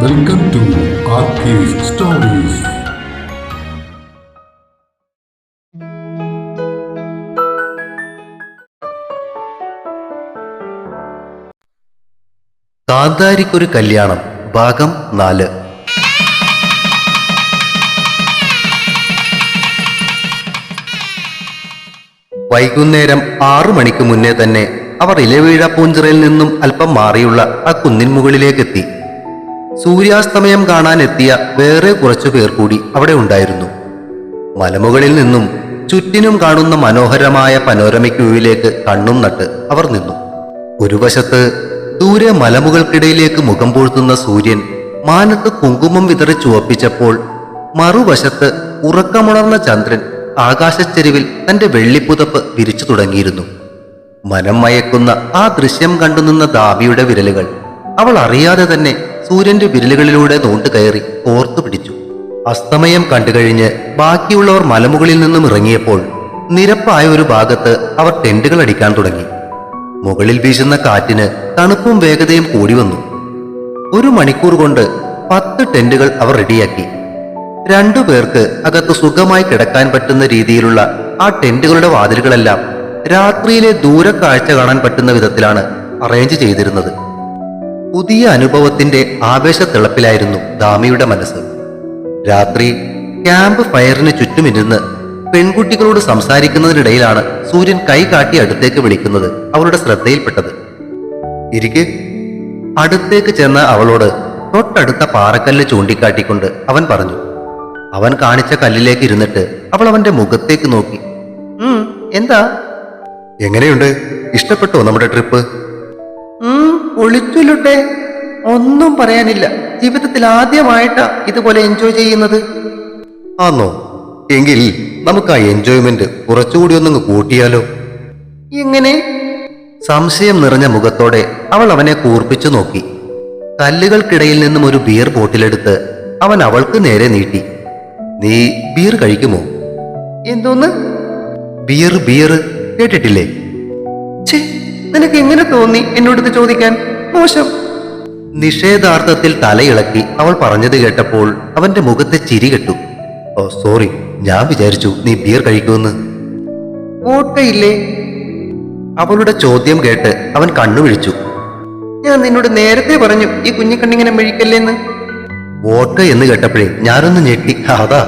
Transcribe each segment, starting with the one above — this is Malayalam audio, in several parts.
വെൽക്കം ടു സ്റ്റോറീസ് കാന്താരിക്കൊരു കല്യാണം ഭാഗം നാല്. വൈകുന്നേരം ആറു മണിക്ക് മുന്നേ തന്നെ അവർ ഇലവീഴ പൂഞ്ചിറയിൽ നിന്നും അല്പം മാറിയുള്ള ആ കുന്നിൻ മുകളിലേക്കെത്തി. സൂര്യാസ്തമയം കാണാൻ എത്തിയ വേറെ കുറച്ചു പേർ കൂടി അവിടെ ഉണ്ടായിരുന്നു. മലമുകളിൽ നിന്നും ചുറ്റിനും കാണുന്ന മനോഹരമായ പനോരമയ്ക്കുള്ളിലേക്ക് കണ്ണും നട്ട് അവർ നിന്നു. ഒരു വശത്ത് ദൂരെ മലമുകൾക്കിടയിലേക്ക് മുഖം പൂഴ്ത്തുന്ന സൂര്യൻ മാനത്ത് കുങ്കുമം വിതറി ചുവപ്പിച്ചപ്പോൾ മറുവശത്ത് ഉറക്കമുണർന്ന ചന്ദ്രൻ ആകാശച്ചെരുവിൽ തന്റെ വെള്ളിപ്പുതപ്പ് വിരിച്ചു തുടങ്ങിയിരുന്നു. മനം മയക്കുന്ന ആ ദൃശ്യം കണ്ടുനിന്ന ദാബിയുടെ വിരലുകൾ അവൾ അറിയാതെ തന്നെ സൂര്യന്റെ വിരലുകളിലൂടെ നോണ്ടു കയറി ഓർത്തു പിടിച്ചു. അസ്തമയം കണ്ടുകഴിഞ്ഞ് ബാക്കിയുള്ളവർ മലമുകളിൽ നിന്നും ഇറങ്ങിയപ്പോൾ നിരപ്പായ ഒരു ഭാഗത്ത് അവർ ടെന്റുകൾ അടിക്കാൻ തുടങ്ങി. മുകളിൽ വീശുന്ന കാറ്റിന് തണുപ്പും വേഗതയും കൂടി വന്നു. ഒരു മണിക്കൂർ കൊണ്ട് പത്ത് ടെന്റുകൾ അവർ റെഡിയാക്കി. രണ്ടു പേർക്ക് അകത്ത് സുഖമായി കിടക്കാൻ പറ്റുന്ന രീതിയിലുള്ള ആ ടെന്റുകളുടെ വാതിലുകളെല്ലാം രാത്രിയിലെ ദൂരക്കാഴ്ച കാണാൻ പറ്റുന്ന വിധത്തിലാണ് അറേഞ്ച് ചെയ്തിരുന്നത്. പുതിയ അനുഭവത്തിന്റെ ആവേശത്തിളപ്പിലായിരുന്നു ദാമിയുടെ മനസ്സ്. രാത്രി ക്യാമ്പ് ഫയറിന് ചുറ്റുമിരുന്ന് പെൺകുട്ടികളോട് സംസാരിക്കുന്നതിനിടയിലാണ് സൂര്യൻ കൈ കാട്ടി അടുത്തേക്ക് വിളിക്കുന്നത് അവളുടെ ശ്രദ്ധയിൽപ്പെട്ടത്. ഇരിക്കെ. അടുത്തേക്ക് ചെന്ന അവളോട് തൊട്ടടുത്ത പാറക്കല്ല് ചൂണ്ടിക്കാട്ടിക്കൊണ്ട് അവൻ പറഞ്ഞു. അവൻ കാണിച്ച കല്ലിലേക്ക് ഇരുന്നിട്ട് അവൾ അവന്റെ മുഖത്തേക്ക് നോക്കി. "ഉം, എന്താ? എങ്ങനെയുണ്ട്? ഇഷ്ടപ്പെട്ടോ നമ്മുടെ ട്രിപ്പ്? ഒളിച്ചുലുട്ടെ ഒന്നും പറയാനില്ല. ജീവിതത്തിൽ ആദ്യമായിട്ടാ ഇതുപോലെ എൻജോയ് ചെയ്യുന്നത്. ആന്നോ? എങ്കിൽ നമുക്ക് ആ എൻജോയ്മെന്റ് കുറച്ചുകൂടി ഒന്നങ്ങ് കൂട്ടിയാലോ? എങ്ങനെ? സംശയം നിറഞ്ഞ മുഖത്തോടെ അവൾ അവനെ കൂർപ്പിച്ചു നോക്കി. കല്ലുകൾക്കിടയിൽ നിന്നും ഒരു ബിയർ ബോട്ടിലെടുത്ത് അവൻ അവൾക്ക് നേരെ നീട്ടി. നീ ബിയർ കഴിക്കുമോ? എന്തോന്ന്? ബിയർ ബിയർ കേട്ടിട്ടില്ലേ? നിനക്ക് എങ്ങനെ തോന്നി എന്നോട് ചോദിക്കാൻ? മോശം. നിഷേധാർത്ഥത്തിൽ തലയിളക്കി അവൾ പറഞ്ഞത് കേട്ടപ്പോൾ അവന്റെ മുഖത്തെ ചിരി കെട്ടു. ഓ സോറി ഞാൻ വിചാരിച്ചു നീ ബിയർ കഴിക്കുമെന്ന്. വോട്ടയില്ലേ അവളുടെ ചോദ്യം കേട്ട് അവൻ കണ്ണു വിഴിച്ചു ഞാൻ നിന്നോട് നേരത്തെ പറഞ്ഞു ഈ കുഞ്ഞിക്കണ്ണിങ്ങനെ മെഴിക്കല്ലേന്ന്. വോട്ട് എന്ന് കേട്ടപ്പോഴേ ഞാനൊന്ന് ഞെട്ടി. അതാ.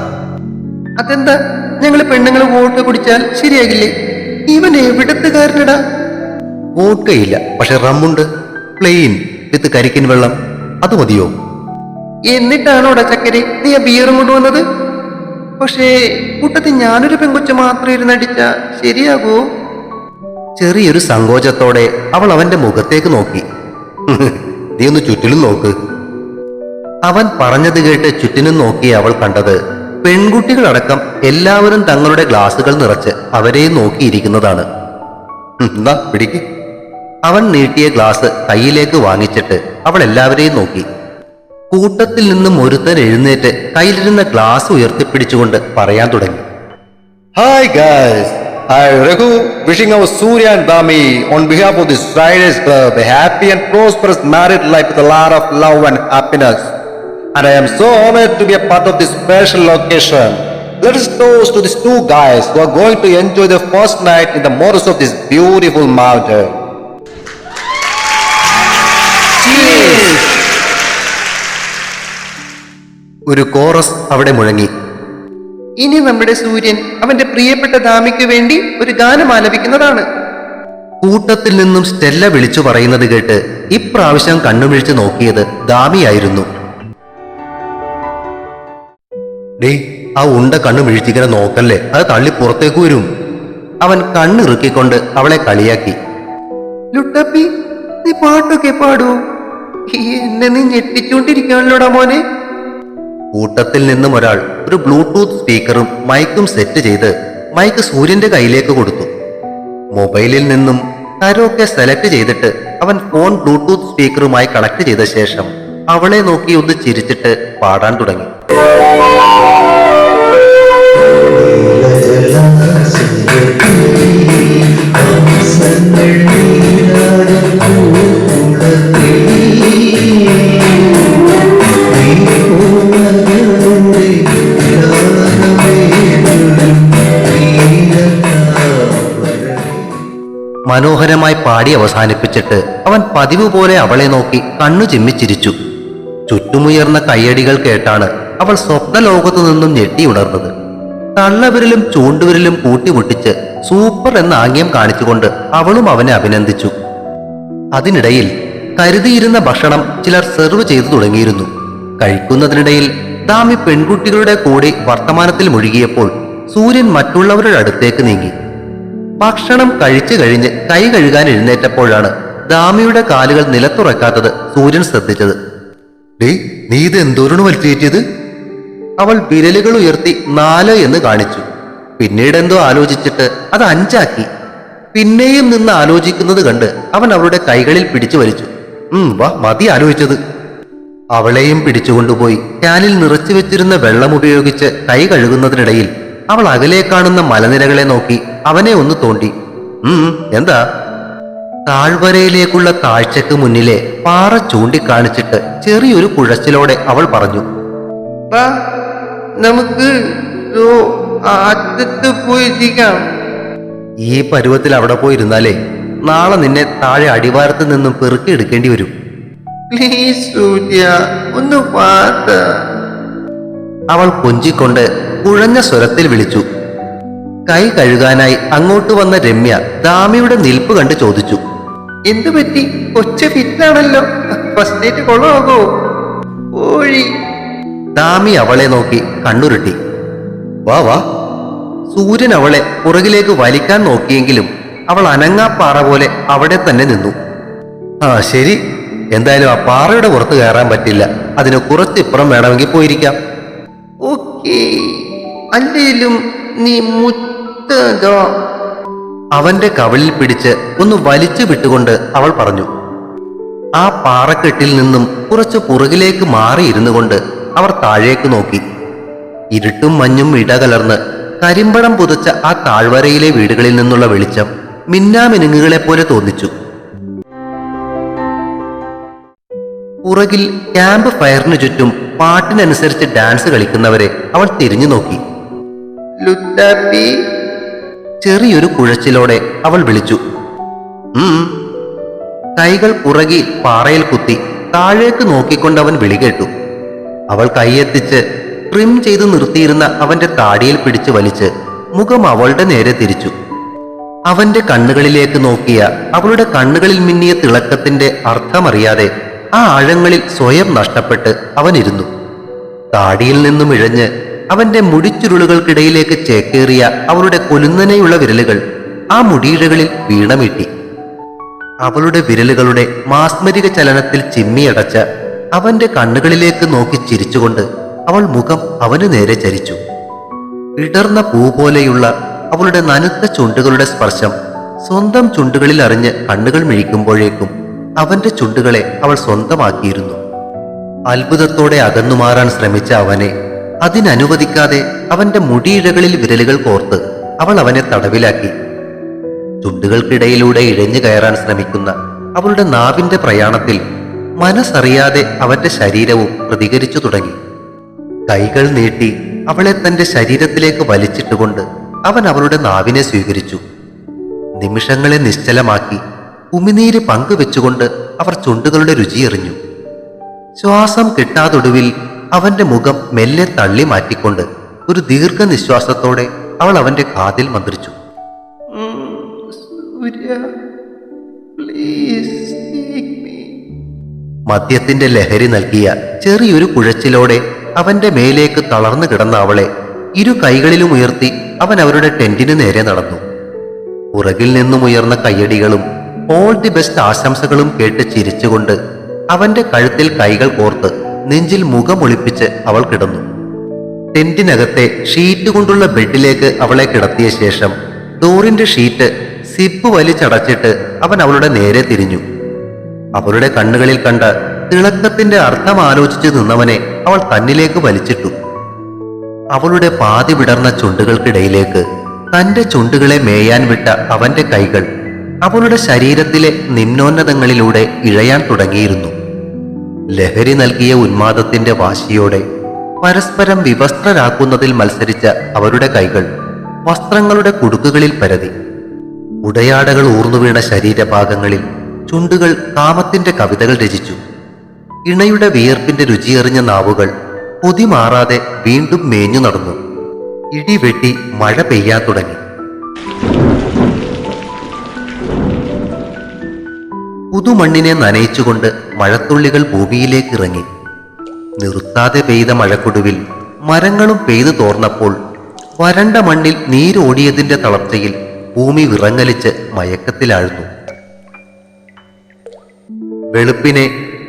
അതെന്താ? ഞങ്ങൾ പെണ്ണുങ്ങൾ വോട്ട് കുടിച്ചാൽ ശരിയാകില്ലേ? ഇവൻ എവിടത്തുകാരനടാ? വോട്ടയില്ല പക്ഷെ റമ്മുണ്ട്. പ്ലെയിൻ വിത്ത് കരിക്കിൻ വെള്ളം. അത് മതിയോ? എന്നിട്ടാണോടാ ചക്കരെ. നീ ആ ബിയറും കൊണ്ടുവന്നത് പക്ഷേ കൂട്ടത്തിൽ ഞാനൊരു പെങ്കൊച്ച മാത്രം ഇരുന്നടിച്ച ശരിയാകൂ? ചെറിയൊരു സങ്കോചത്തോടെ അവൾ അവന്റെ മുഖത്തേക്ക് നോക്കി. നീ ഒന്ന് ചുറ്റിലും നോക്ക്. അവൻ പറഞ്ഞത് കേട്ട് ചുറ്റിനും നോക്കി അവൾ കണ്ടത് പെൺകുട്ടികളടക്കം എല്ലാവരും തങ്ങളുടെ ഗ്ലാസുകൾ നിറച്ച് അവരെയും നോക്കിയിരിക്കുന്നതാണ്. എന്താ പിടിക്ക്. അവൻ നീട്ടിയ ഗ്ലാസ് കയ്യിലേക്ക് വാങ്ങിച്ചിട്ട് അവൾ എല്ലാവരെയും നോക്കി. കൂട്ടത്തിൽ നിന്നും ഒരുത്തൻ എഴുന്നേറ്റ് കയ്യിലിരുന്ന ഗ്ലാസ് ഉയർത്തിപ്പിടിച്ചുകൊണ്ട് പറയാൻ തുടങ്ങി. Hi guys hi Raghu wishing you Surya and Dami on behalf of the Striders club happy and prosperous married life with a lot of love and happiness and I am so honoured to be a part of this special location let's toast to this two guys who are going to enjoy the first night in the morass of this beautiful mountain ഒരു കോറസ് അവിടെ മുഴങ്ങി. ഇനി നമ്മുടെ സൂര്യൻ അവന്റെ പ്രിയപ്പെട്ട ദാമിക്ക് വേണ്ടി ഒരു ഗാനം ആലപിക്കുന്നതാണ്. കൂട്ടത്തിൽ നിന്നും സ്റ്റെല്ല വിളിച്ചു പറയുന്നത് കേട്ട് ഇപ്രാവശ്യം കണ്ണുമിഴിച്ച് നോക്കിയത് ദാമിയായിരുന്നു ഡേ ആ ഉണ്ട കണ്ണു മിഴിച്ചിങ്ങനെ നോക്കല്ലേ? അത് തള്ളി പുറത്തേക്ക് വരും. അവൻ കണ്ണിറുക്കിക്കൊണ്ട് അവളെ കളിയാക്കി. ലുട്ടപ്പി നീ പാട്ടൊക്കെ പാടൂ. എന്നെ നീ ഞെട്ടിച്ചോണ്ടിരിക്കാണല്ലോടാ മോനെ. കൂട്ടത്തിൽ നിന്നും ഒരാൾ ഒരു ബ്ലൂടൂത്ത് സ്പീക്കറും മൈക്കും സെറ്റ് ചെയ്ത് മൈക്ക് സൂര്യന്റെ കയ്യിലേക്ക് കൊടുത്തു. മൊബൈലിൽ നിന്നും കരോക്കെ സെലക്ട് ചെയ്തിട്ട് അവൻ ഫോൺ ബ്ലൂടൂത്ത് സ്പീക്കറുമായി കണക്ട് ചെയ്ത ശേഷം അവളെ നോക്കി ഒന്ന് ചിരിച്ചിട്ട് പാടാൻ തുടങ്ങി ും. മനോഹരമായി പാടി അവസാനിപ്പിച്ചിട്ട് അവൻ പതിവ് പോലെ അവളെ നോക്കി കണ്ണു ചിമ്മിച്ചിരിച്ചു ചുറ്റുമുയർന്ന കയ്യടികൾ കേട്ടാണ് അവൾ സ്വപ്നലോകത്തു നിന്നും ഞെട്ടിയുണർന്നത് തള്ളവിരലും ചൂണ്ടുവിരലും കൂട്ടിമുട്ടിച്ച് സൂപ്പർ എന്ന ആംഗ്യം കാണിച്ചുകൊണ്ട് അവളും അവനെ അഭിനന്ദിച്ചു. അതിനിടയിൽ കരുതിയിരുന്ന ഭക്ഷണം ചിലർ സെർവ് ചെയ്തു തുടങ്ങിയിരുന്നു. കഴിക്കുന്നതിനിടയിൽ ദാമി പെൺകുട്ടികളുടെ കൂടി വർത്തമാനത്തിൽ മുഴുകിയപ്പോൾ സൂര്യൻ മറ്റുള്ളവരുടെ അടുത്തേക്ക് നീങ്ങി. ഭക്ഷണം കഴിച്ചു കഴിഞ്ഞ് കൈ കഴുകാൻ എഴുന്നേറ്റപ്പോഴാണ് ദാമിയുടെ കാലുകൾ നിലത്തുറക്കാത്തത് സൂര്യൻ ശ്രദ്ധിച്ചത്. ഡേ നീ ഇത് എന്തോരണു വലിച്ചേറ്റിയത്? അവൾ വിരലുകൾ ഉയർത്തി നാല് എന്ന് കാണിച്ചു. പിന്നീട് എന്തോ ആലോചിച്ചിട്ട് അത് അഞ്ചാക്കി. പിന്നെയും നിന്ന് ആലോചിക്കുന്നത് കണ്ട് അവൻ അവളുടെ കൈകളിൽ പിടിച്ചു വലിച്ചു. ഉം വാ മതി ആലോചിച്ചത്. അവളെയും പിടിച്ചുകൊണ്ടുപോയി. ക്യാനിൽ നിറച്ചു വെച്ചിരുന്ന വെള്ളം ഉപയോഗിച്ച് കൈ കഴുകുന്നതിനിടയിൽ അവൾ അകലെ കാണുന്ന മലനിരകളെ നോക്കി അവനെ ഒന്ന് തോണ്ടി. ഉം എന്താ? താഴ്വരയിലേക്കുള്ള താഴ്ചക്ക് മുന്നിലെ പാറ ചൂണ്ടിക്കാണിച്ചിട്ട് ചെറിയൊരു കുഴച്ചിലോടെ അവൾ പറഞ്ഞു നമുക്ക് പോയിരിക്കാം ഈ പരുവത്തിൽ അവിടെ പോയിരുന്നാലേ നാളെ നിന്നെ താഴെ അടിവാരത്ത് നിന്നും പെറുക്കി എടുക്കേണ്ടി വരും. പ്ലീസ് സൂര്യ ഒന്ന് അവൾ കൊഞ്ചിക്കൊണ്ട് കുഴഞ്ഞ സ്വരത്തിൽ വിളിച്ചു കൈ കഴുകാനായി അങ്ങോട്ട് വന്ന രമ്യ ദാമിയുടെ നിൽപ്പ് കണ്ട് ചോദിച്ചു എന്തു പറ്റി? കൊച്ചു ഫിറ്റാണല്ലോ ഫസ്റ്റ് ഡേറ്റ് കൊള്ളാകോ ഓഴി. ദാമി അവളെ നോക്കി കണ്ണുരുട്ടി വാ വാ. സൂര്യൻ അവളെ പുറകിലേക്ക് വലിക്കാൻ നോക്കിയെങ്കിലും അവൾ അനങ്ങാപ്പാറ പോലെ അവിടെ തന്നെ നിന്നു. ആ ശരി. എന്തായാലും ആ പാറയുടെ പുറത്ത് കയറാൻ പറ്റില്ല. അതിന് കുറച്ചിപ്പുറം വേണമെങ്കിൽ പോയിരിക്കാം. ഓക്കേ. അല്ലേലും നീ മുത്തതോ അവന്റെ കവിളിൽ പിടിച്ച് ഒന്ന് വലിച്ചു വിട്ടുകൊണ്ട് അവൾ പറഞ്ഞു ആ പാറക്കെട്ടിൽ നിന്നും കുറച്ച് പുറകിലേക്ക് മാറിയിരുന്നു കൊണ്ട് അവർ താഴേക്ക് നോക്കി. ഇരുട്ടും മഞ്ഞും ഇടകലർന്ന് കരിമ്പടം പുതച്ച ആ താഴ്വരയിലെ വീടുകളിൽ നിന്നുള്ള വെളിച്ചം മിന്നാമിനുങ്ങുകളെ പോലെ തോന്നിച്ചു. പുറകിൽ ക്യാമ്പ് ഫയറിനു ചുറ്റും പാട്ടിനനുസരിച്ച് ഡാൻസ് കളിക്കുന്നവരെ അവൾ തിരിഞ്ഞു നോക്കി. ചെറിയൊരു കുഴച്ചിലോടെ അവൾ വിളിച്ചു. കൈകൾ പുറകി പാറയിൽ കുത്തി താഴേക്ക് നോക്കിക്കൊണ്ട് അവൻ വിളി കേട്ടു. അവൾ കൈയെത്തിച്ച് ട്രിം ചെയ്ത് നിർത്തിയിരുന്ന അവന്റെ താടിയിൽ പിടിച്ച് വലിച്ച് മുഖം അവളുടെ നേരെ തിരിച്ചു. അവന്റെ കണ്ണുകളിലേക്ക് നോക്കിയ അവളുടെ കണ്ണുകളിൽ മിന്നിയ തിളക്കത്തിന്റെ അർത്ഥമറിയാതെ ആ ആഴങ്ങളിൽ സ്വയം നഷ്ടപ്പെട്ട് അവനിരുന്നു താടിയിൽ നിന്നും ഇഴഞ്ഞ് അവന്റെ മുടിച്ചുരുളുകൾക്കിടയിലേക്ക് ചേക്കേറിയ അവളുടെ കൊലുന്നനെയുള്ള വിരലുകൾ ആ മുടിയിഴകളിൽ വീണമീട്ടി. അവളുടെ വിരലുകളുടെ മാസ്മരിക ചലനത്തിൽ ചിമ്മിയടച്ച അവന്റെ കണ്ണുകളിലേക്ക് നോക്കി ചിരിച്ചുകൊണ്ട് അവൾ മുഖം അവന് നേരെ ചരിച്ചു. ഇടർന്ന പൂ പോലെയുള്ള അവളുടെ നനുത്ത ചുണ്ടുകളുടെ സ്പർശം സ്വന്തം ചുണ്ടുകളിൽ അറിഞ്ഞ് കണ്ണുകൾ മിഴിക്കുമ്പോഴേക്കും അവന്റെ ചുണ്ടുകളെ അവൾ സ്വന്തമാക്കിയിരുന്നു. അത്ഭുതത്തോടെ അകന്നുമാറാൻ ശ്രമിച്ച അവനെ അതിനനുവദിക്കാതെ അവന്റെ മുടിയിഴകളിൽ വിരലുകൾ കോർത്ത് അവൾ അവനെ തടവിലാക്കി. ചുണ്ടുകൾക്കിടയിലൂടെ ഇഴഞ്ഞു കയറാൻ ശ്രമിക്കുന്ന അവളുടെ നാവിന്റെ പ്രയാണത്തിൽ മനസ്സറിയാതെ അവന്റെ ശരീരവും പ്രതികരിച്ചു തുടങ്ങി. കൈകൾ നീട്ടി അവളെ തന്റെ ശരീരത്തിലേക്ക് വലിച്ചിട്ടുകൊണ്ട് അവൻ അവളുടെ നാവിനെ സ്വീകരിച്ചു. നിമിഷങ്ങളെ നിശ്ചലമാക്കി ഉമിനീര് പങ്കുവെച്ചുകൊണ്ട് അവർ ചുണ്ടുകളുടെ രുചിയെറിഞ്ഞു ശ്വാസം കിട്ടാതൊടുവിൽ അവന്റെ മുഖം മെല്ലെ തള്ളി മാറ്റിക്കൊണ്ട് ഒരു ദീർഘനിശ്വാസത്തോടെ അവൾ അവന്റെ കാതിൽ മന്ത്രിച്ചു. മദ്യത്തിന്റെ ലഹരി നൽകിയ ചെറിയൊരു കുഴച്ചിലോടെ അവന്റെ മേലേക്ക് തളർന്നു കിടന്ന അവളെ ഇരു കൈകളിലും ഉയർത്തി അവൻ അവരുടെ ടെന്റിന് നേരെ നടന്നു. പുറകിൽ നിന്നും ഉയർന്ന കയ്യടികളും ഓൾ ദി ബെസ്റ്റ് ആശംസകളും കേട്ട് ചിരിച്ചുകൊണ്ട് അവന്റെ കഴുത്തിൽ കൈകൾ കോർത്ത് നെഞ്ചിൽ മുഖമൊളിപ്പിച്ച് അവൾ കിടന്നു. ടെന്റിനകത്തെ ഷീറ്റ് കൊണ്ടുള്ള ബെഡിലേക്ക് അവളെ കിടത്തിയ ശേഷം ഡോറിന്റെ ഷീറ്റ് സിപ്പ് വലിച്ചടച്ചിട്ട് അവൻ അവളുടെ നേരെ തിരിഞ്ഞു. അവളുടെ കണ്ണുകളിൽ കണ്ട തിളക്കത്തിന്റെ അർത്ഥം ആലോചിച്ച് നിന്നവനെ അവൾ തന്നിലേക്ക് വലിച്ചിട്ടു. അവളുടെ പാതി വിടർന്ന ചുണ്ടുകൾക്കിടയിലേക്ക് തന്റെ ചുണ്ടുകളെ മേയാൻ വിട്ട അവന്റെ കൈകൾ അവളുടെ ശരീരത്തിലെ നിമ്നോന്നതങ്ങളിലൂടെ ഇഴയാൻ തുടങ്ങിയിരുന്നു. ലഹരി നൽകിയ ഉന്മാദത്തിന്റെ വാശിയോടെ പരസ്പരം വിവസ്ത്രരാക്കുന്നതിൽ മത്സരിച്ച അവരുടെ കൈകൾ വസ്ത്രങ്ങളുടെ കുടുക്കുകളിൽ പരതി. ഉടയാടകൾ ഊർന്നുവീണ ശരീരഭാഗങ്ങളിൽ ചുണ്ടുകൾ കാമത്തിന്റെ കവിതകൾ രചിച്ചു. ഇണയുടെ വിയർപ്പിന്റെ രുചിയെറിഞ്ഞ നാവുകൾ പൊതി മാറാതെ വീണ്ടും മേഞ്ഞു നടന്നു. ഇടിവെട്ടി മഴ പെയ്യാൻ തുടങ്ങി. പുതുമണ്ണിനെ നനയിച്ചുകൊണ്ട് മഴത്തുള്ളികൾ ഭൂമിയിലേക്ക് ഇറങ്ങി നിർത്താതെ പെയ്ത മഴക്കൊടുവിൽ മരങ്ങളും പെയ്തു തോർന്നപ്പോൾ വരണ്ട മണ്ണിൽ നീരോടിയതിന്റെ തളർച്ചയിൽ ഭൂമി വിറങ്ങലിച്ച് മയക്കത്തിലാഴ്ന്നു. വെളുപ്പിനെ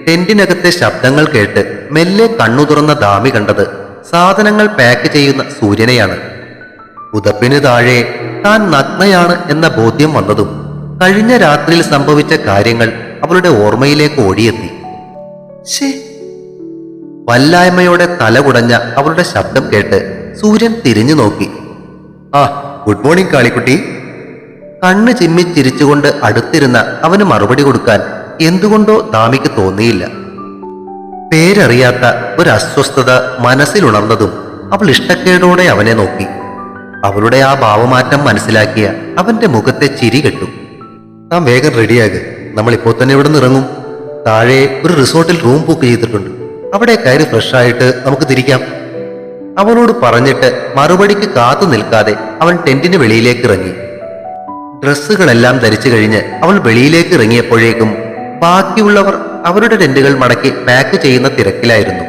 ടെന്റിനകത്തെ ശബ്ദങ്ങൾ കേട്ട് മെല്ലെ കണ്ണു തുറന്ന ദാമി കണ്ടത് സാധനങ്ങൾ പാക്ക് ചെയ്യുന്ന സൂര്യനെയാണ്. പുതപ്പിന് താഴെ താൻ നഗ്നയാണ് എന്ന ബോധ്യം വന്നതും കഴിഞ്ഞ രാത്രിയിൽ സംഭവിച്ച കാര്യങ്ങൾ അവളുടെ ഓർമ്മയിലേക്ക് ഓടിയെത്തി. ശേ വല്ലായ്മയോടെ തല കുടഞ്ഞ അവളുടെ ശബ്ദം കേട്ട് സൂര്യൻ തിരിഞ്ഞു നോക്കി. ആ ഗുഡ് മോർണിംഗ് കാളിക്കുട്ടി. കണ്ണ് ചിമ്മി ചിരിച്ചുകൊണ്ട് അടുത്തിരുന്ന അവന് മറുപടി കൊടുക്കാൻ എന്തുകൊണ്ടോ ദാമിക്ക് തോന്നിയില്ല. പേരറിയാത്ത ഒരു അസ്വസ്ഥത മനസ്സിലുണർന്നതും അവൾ ഇഷ്ടക്കേടോടെ അവനെ നോക്കി. അവളുടെ ആ ഭാവമാറ്റം മനസ്സിലാക്കിയ അവന്റെ മുഖത്തെ ചിരി കെട്ടു. താൻ വേഗം റെഡിയാക് നമ്മൾ ഇപ്പോൾ തന്നെ ഇവിടെ നിന്ന് ഇറങ്ങും. താഴെ ഒരു റിസോർട്ടിൽ റൂം ബുക്ക് ചെയ്തിട്ടുണ്ട്. അവിടെ കയറി ഫ്രഷ് ആയിട്ട് നമുക്ക് തിരിക്കാം. അവനോട് പറഞ്ഞിട്ട് മറുപടിക്ക് കാത്തു നിൽക്കാതെ അവൻ ടെന്റിന് വെളിയിലേക്ക് ഇറങ്ങി. ഡ്രസ്സുകളെല്ലാം ധരിച്ചു കഴിഞ്ഞ് അവൾ വെളിയിലേക്ക് ഇറങ്ങിയപ്പോഴേക്കും ബാക്കിയുള്ളവർ അവരുടെ ടെന്റുകൾ മടക്കി പാക്ക് ചെയ്യുന്ന തിരക്കിലായിരുന്നു.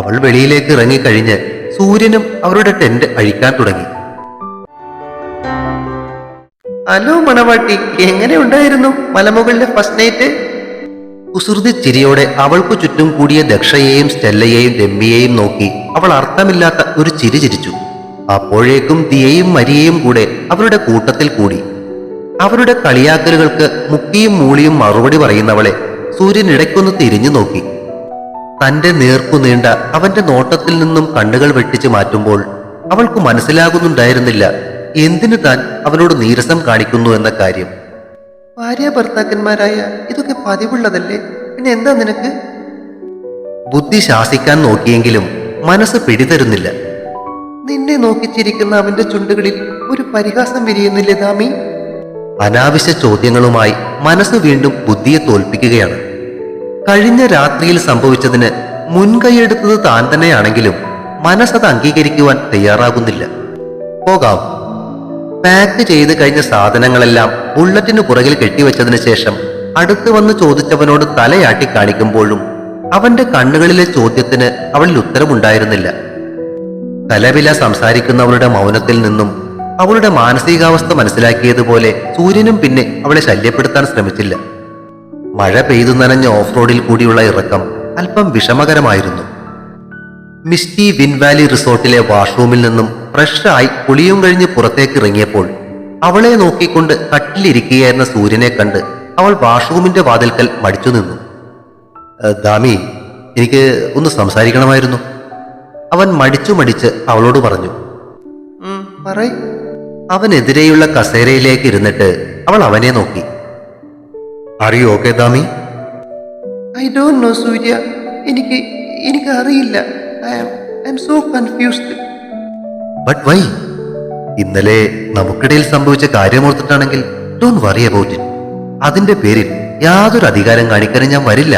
അവൾ വെളിയിലേക്ക് ഇറങ്ങിക്കഴിഞ്ഞ് സൂര്യനും അവരുടെ ടെന്റ് അഴിക്കാൻ തുടങ്ങി. ഹലോ മണവാട്ടി എങ്ങനെ ഉണ്ടായിരുന്നു മലമുകളിലെ ഫസ്റ്റ് നൈറ്റ് കുസൃതി ചിരിയോടെ അവൾക്കു ചുറ്റും കൂടിയ ദക്ഷയെയും സ്റ്റെല്ലയെയും രമ്യയെയും നോക്കി അവൾ അർത്ഥമില്ലാത്ത ഒരു ചിരി ചിരിച്ചു. അപ്പോഴേക്കും ദിയയും മരിയയും കൂടെ അവരുടെ കൂട്ടത്തിൽ കൂടി. അവരുടെ കളിയാക്കലുകൾക്ക് മുക്കിയും മൂളിയും മറുപടി പറയുന്നവളെ സൂര്യൻ ഇടയ്ക്കൊന്ന് തിരിഞ്ഞു നോക്കി. തന്റെ നേർക്കു നീണ്ട അവന്റെ നോട്ടത്തിൽ നിന്നും കണ്ണുകൾ വെട്ടിച്ചു മാറ്റുമ്പോൾ അവൾക്ക് മനസ്സിലാകുന്നുണ്ടായിരുന്നില്ല എന്തിനു താൻ അവനോട് നീരസം കാണിക്കുന്നു എന്ന കാര്യം? ഭാര്യ ഭർത്താക്കന്മാരായ ഇതൊക്കെ പതിവുള്ളതല്ലേ? പിന്നെ എന്താ നിനക്ക്? ബുദ്ധി ശാസിക്കാൻ നോക്കിയെങ്കിലും മനസ്സ് പിടിതരുന്നില്ല. നിന്നെ നോക്കിച്ചിരിക്കുന്ന അവന്റെ ചുണ്ടുകളിൽ ഒരു പരിഹാസം വിരിയുന്നില്ലേ ദാമി? അനാവശ്യ ചോദ്യങ്ങളുമായി മനസ്സ് വീണ്ടും ബുദ്ധിയെ തോൽപ്പിക്കുകയാണ്. കഴിഞ്ഞ രാത്രിയിൽ സംഭവിച്ചതിന് മുൻകൈയെടുത്തത് താൻ തന്നെയാണെങ്കിലും മനസ്സത് അംഗീകരിക്കുവാൻ തയ്യാറാകുന്നില്ല. പോകാം. പാക്ക് ചെയ്ത് കഴിഞ്ഞ സാധനങ്ങളെല്ലാം ബുള്ളറ്റിന് പുറകിൽ കെട്ടിവെച്ചതിന് ശേഷം അടുത്ത് വന്ന് ചോദിച്ചവനോട് തലയാട്ടി കാണിക്കുമ്പോഴും അവന്റെ കണ്ണുകളിലെ ചോദ്യത്തിന് അവളിൽ ഉത്തരമുണ്ടായിരുന്നില്ല തലവില സംസാരിക്കുന്നവളുടെ മൗനത്തിൽ നിന്നും അവളുടെ മാനസികാവസ്ഥ മനസ്സിലാക്കിയതുപോലെ സൂര്യനും പിന്നെ അവളെ ശല്യപ്പെടുത്താൻ ശ്രമിച്ചില്ല. മഴ പെയ്തു നനഞ്ഞ ഓഫ് റോഡിൽ കൂടിയുള്ള ഇറക്കം അല്പം വിഷമകരമായിരുന്നു. മിസ്റ്റി വിൻവാലി റിസോർട്ടിലെ വാഷ്റൂമിൽ നിന്നും ഫ്രഷായി കുളിയും കഴിഞ്ഞ് പുറത്തേക്ക് ഇറങ്ങിയപ്പോൾ അവളെ നോക്കിക്കൊണ്ട് കട്ടിലിരിക്കുകയായിരുന്ന സൂര്യനെ കണ്ട് അവൾ വാഷ്റൂമിന്റെ വാതിൽക്കൽ മടിച്ചു നിന്നു. ദാമി എനിക്ക് ഒന്ന് സംസാരിക്കണമായിരുന്നു. അവൻ മടിച്ചു മടിച്ച് അവളോട് പറഞ്ഞു പറയ്. അവനെതിരെയുള്ള കസേരയിലേക്ക് ഇരുന്നിട്ട് അവൾ അവനെ നോക്കി. അറിയോ okay Dami? I don't know Surya. എനിക്ക് എനിക്ക് അറിയില്ല I am I am so confused but why ഇന്നലെ നമുക്കിടയിൽ സംഭവിച്ച കാര്യമോർത്തിട്ടാണെങ്കിൽ ഡോൺ വറി അബൌട്ട് ഇറ്റ് അതിന്റെ പേരിൽ യാതൊരു അധികാരം കാണിക്കാനും ഞാൻ വരില്ല.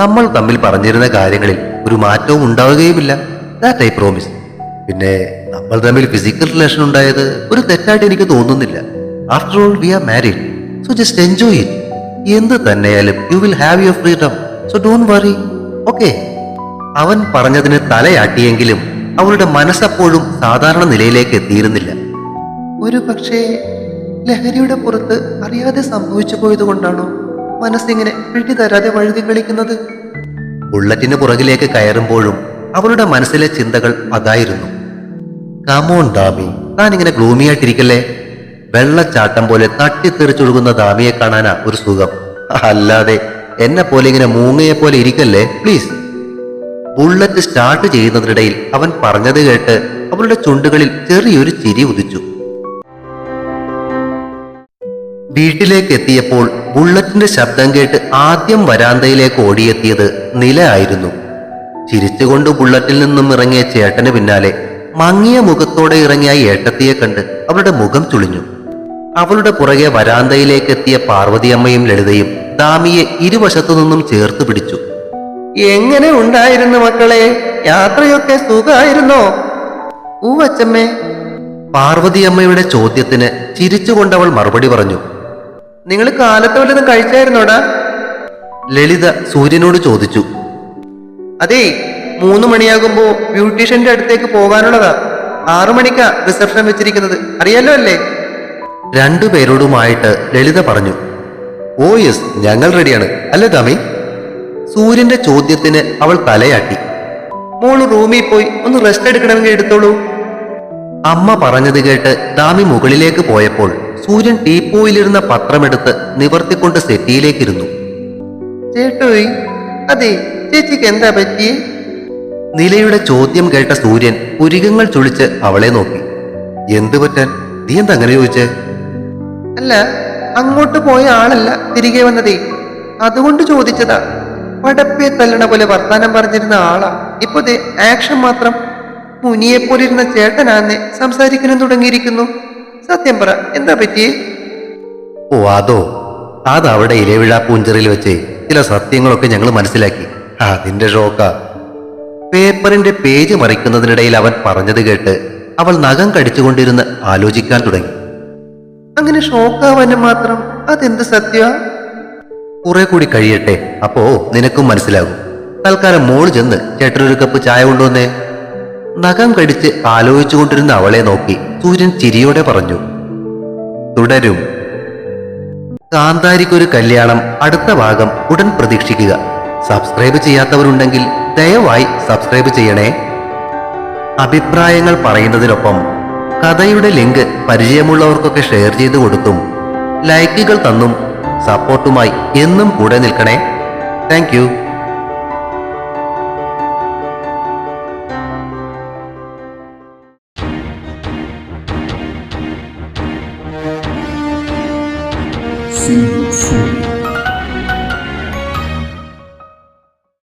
നമ്മൾ തമ്മിൽ പറഞ്ഞിരുന്ന കാര്യങ്ങളിൽ ഒരു മാറ്റവും ഉണ്ടാവുകയുമില്ല. ദാറ്റ് ഐ പ്രോമിസ് പിന്നെ നമ്മൾ തമ്മിൽ ഫിസിക്കൽ റിലേഷൻ ഉണ്ടായത് ഒരു തെറ്റായിട്ട് എനിക്ക് തോന്നുന്നില്ല. After all we are married so just enjoy it എന്ത് തന്നെയാലും you will have your freedom so don't worry okay അവൻ പറഞ്ഞതിന് തലയാട്ടിയെങ്കിലും അവളുടെ മനസ്സപ്പോഴും സാധാരണ നിലയിലേക്ക് എത്തിയിരുന്നില്ല. ഒരു പക്ഷേ ലഹരിയുടെ പുറത്ത് അറിയാതെ സംഭവിച്ചു പോയത് കൊണ്ടാണോ മനസ്സിങ്ങനെ പിടി തരാതെ വഴുതി കളിക്കുന്നത് ബുള്ളറ്റിന് പുറകിലേക്ക് കയറുമ്പോഴും അവളുടെ മനസ്സിലെ ചിന്തകൾ അതായിരുന്നു. Come on Dami. താൻ ഇങ്ങനെ ഗ്ലൂമിയായിട്ടിരിക്കല്ലേ വെള്ളച്ചാട്ടം പോലെ തട്ടിത്തെറിച്ചൊഴുകുന്ന ദാമിയെ കാണാനാ ഒരു സുഖം. അല്ലാതെ എന്നെ പോലെ ഇങ്ങനെ മൂങ്ങയെ പോലെ ഇരിക്കല്ലേ? പ്ലീസ് ബുള്ളറ്റ് സ്റ്റാർട്ട് ചെയ്യുന്നതിനിടയിൽ അവൻ പറഞ്ഞത് കേട്ട് അവളുടെ ചുണ്ടുകളിൽ ചെറിയൊരു ചിരി ഉദിച്ചു. വീട്ടിലേക്ക് എത്തിയപ്പോൾ ബുള്ളറ്റിന്റെ ശബ്ദം കേട്ട് ആദ്യം വരാന്തയിലേക്ക് ഓടിയെത്തിയത് നില ആയിരുന്നു. ചിരിച്ചുകൊണ്ട് ബുള്ളറ്റിൽ നിന്നും ഇറങ്ങിയ ചേട്ടന് പിന്നാലെ മങ്ങിയ മുഖത്തോടെ ഇറങ്ങിയ ഏട്ടത്തിയെ കണ്ട് അവളുടെ മുഖം ചുളിഞ്ഞു. അവളുടെ പുറകെ വരാന്തയിലേക്ക് എത്തിയ പാർവതിയമ്മയും ലളിതയും ദാമിയെ ഇരുവശത്തു നിന്നും ചേർത്ത് പിടിച്ചു. എങ്ങനെ ഉണ്ടായിരുന്നു മക്കളെ? യാത്രയൊക്കെ സുഖമായിരുന്നോ ഊവച്ചമ്മേ പാർവതിയമ്മയുടെ ചോദ്യത്തിന് അവൾ മറുപടി പറഞ്ഞു. നിങ്ങൾ കാലത്ത് വല്ലതും കഴിച്ചായിരുന്നോടാ? ലളിത സൂര്യനോട് ചോദിച്ചു. അതെ മൂന്ന് മണിയാകുമ്പോ ബ്യൂട്ടീഷ്യന്റെ അടുത്തേക്ക് പോകാനുള്ളതാ. ആറു മണിക്കാ റിസപ്ഷൻ വെച്ചിരിക്കുന്നത്. അറിയാലോ അല്ലേ? രണ്ടുപേരോടുമായിട്ട് ലളിത പറഞ്ഞു. ഓ യെസ് ഞങ്ങൾ റെഡിയാണ്. അല്ലേ ദാമി? സൂര്യന്റെ ചോദ്യത്തിന് അവൾ തലയാട്ടി. മോൾ റൂമിൽ പോയി ഒന്ന് റെസ്റ്റ് എടുക്കണമെങ്കിൽ എടുത്തോളൂ. അമ്മ പറഞ്ഞത് കേട്ട് ദാമി മുകളിലേക്ക് പോയപ്പോൾ സൂര്യൻ ടീപ്പോയിലിരുന്ന പത്രമെടുത്ത് നിവർത്തിക്കൊണ്ട് സെറ്റിയിലേക്കിരുന്നു. ചേട്ടോയ് അതെ ചേച്ചിക്ക് എന്താ പറ്റിയേ നിലയുടെ ചോദ്യം കേട്ട സൂര്യൻ പുരികങ്ങൾ ചുളിച്ച് അവളെ നോക്കി. എന്തു പറ്റാൻ? നീ എന്താ അങ്ങനെ ചോദിച്ചേ? അല്ല അങ്ങോട്ട് പോയ ആളല്ല തിരികെ വന്നതേ. അതുകൊണ്ട് ചോദിച്ചതാ. പടപ്പെ തല്ലണ പോലെ വർത്താനം പറഞ്ഞിരുന്ന ആളാ. ഇപ്പൊ ആക്ഷൻ മാത്രം മുനിയെ പോലിരുന്ന ചേട്ടനാന്നെ സംസാരിക്കാനും തുടങ്ങിയിരിക്കുന്നു. സത്യം പറ എന്താ പറ്റിയേ? ഓ അതോ. അതവിടെ ഇലവിഴ പൂഞ്ചറിൽ വെച്ച് ചില സത്യങ്ങളൊക്കെ ഞങ്ങൾ മനസ്സിലാക്കി. അതിന്റെ ഷോക്ക. പേപ്പറിന്റെ പേജ് മറിക്കുന്നതിനിടയിൽ അവൻ പറഞ്ഞത് കേട്ട് അവൾ നഖം കടിച്ചുകൊണ്ടിരുന്ന് ആലോചിക്കാൻ തുടങ്ങി. അങ്ങനെ ഷോക്കാവാനും മാത്രം അതെന്ത് സത്യ? കുറെ കൂടി കഴിയട്ടെ. അപ്പോ നിനക്കും മനസ്സിലാകും. തൽക്കാലം മോൾ ചെന്ന് ചേട്ടനൊരു കപ്പ് ചായ കൊണ്ടുവന്നേ. നഖം കടിച്ച് ആലോചിച്ചുകൊണ്ടിരുന്ന അവളെ നോക്കി സൂര്യൻ ചിരിയോടെ പറഞ്ഞു തുടരും. കാന്താരിക്കൊരു കല്യാണം അടുത്ത ഭാഗം ഉടൻ പ്രതീക്ഷിക്കുക. സബ്സ്ക്രൈബ് ചെയ്യാത്തവരുണ്ടെങ്കിൽ ദയവായി സബ്സ്ക്രൈബ് ചെയ്യണേ. അഭിപ്രായങ്ങൾ പറയുന്നതിനൊപ്പം കഥയുടെ ലിങ്ക് പരിചയമുള്ളവർക്കൊക്കെ ഷെയർ ചെയ്തു കൊടുത്തും ലൈക്കുകൾ തന്നും സപ്പോർട്ടുമായി എന്നും കൂടെ നിൽക്കണേ. താങ്ക്